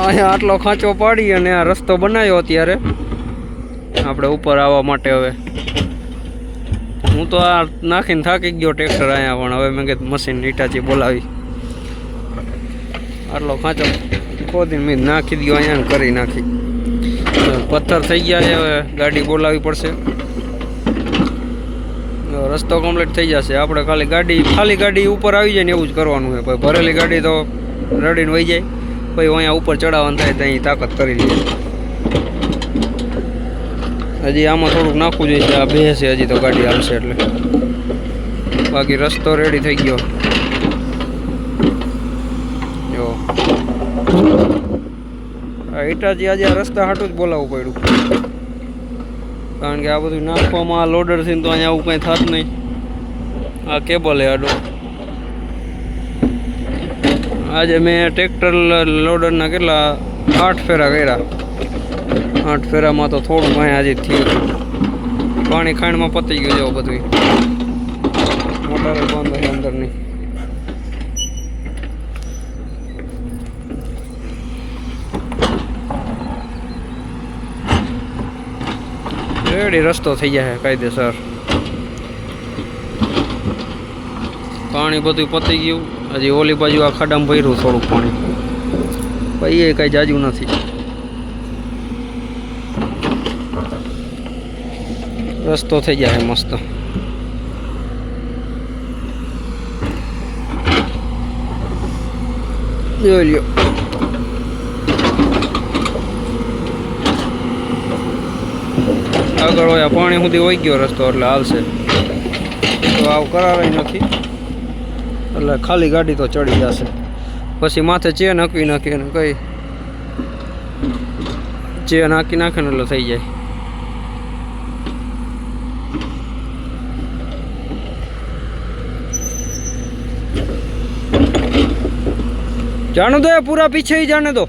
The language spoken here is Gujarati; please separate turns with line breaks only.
અહીંયા આટલો ખાંચો પાડી અને આ રસ્તો બનાવ્યો અત્યારે. આપણે ઉપર આવવા માટે હવે. હું તો આ નાખીને થાકી ગયો ટ્રેક્ટર અહીંયા, પણ હવે મેં કીધું મશીન ઈટાચી બોલાવી. આટલો ખાંચો ખોદીને મેં નાખી દો અહીંયા કરી નાખી. પથ્થર થઈ ગયા છે, હવે ગાડી બોલાવવી પડશે. રસ્તો કમ્પ્લીટ થઈ જશે. આપણે ખાલી ગાડી ખાલી ગાડી ઉપર આવી જાય ને એવું જ કરવાનું છે. ભરેલી ગાડી તો રડીને વહી જાય. પછી અહીંયા ઉપર ચડાવવાનું થાય ત્યાં તાકાત કરી લઈએ. હજી આમાં થોડુંક નાખવું જોઈએ, આ બેસે હજી તો ગાડી હાલશે એટલે. બાકી રસ્તો રેડી થઈ ગયો. જો. ઈટાચી આજે આ રસ્તા હાટું જ બોલાવવું પડ્યું. કારણ કે આ બધું નાખવામાં આ લોડરથી તો અહીંયા આવું કંઈ થાત નહીં. આ કેબલ હે આડો. આજે મેં ટ્રેક્ટર લોડરના કેટલા આઠ ફેરા કર્યા. આઠ ફેરામાં તો થોડું કાંઈ આજે થયું પાણી ખાંડમાં પતી ગયું જેવું બધું મોટર બંધ છે અંદરની. રેડી રસ્તો થઈ જાય કાયદેસર. પાણી બધું પતી ગયું. હજી ઓલી બાજુ આ ખાડામાં ભર્યું થોડુંક પાણી. પછી એ કાંઈ જાજુ નથી. રસ્તો થઈ જાય મસ્ત. જોઈ લ્યો. આગળ હોય પાણી સુધી વહી ગયો રસ્તો, એટલે હાલશે. તો આવ કરાવે નથી. એટલે ખાલી ગાડી તો ચડી જશે. પછી માથે ચેન હકવી નાખીએ ને કઈ ચેન હાકી નાખે ને એટલે થઈ જાય. જાણું દો પૂરા પીછે જાણે તો.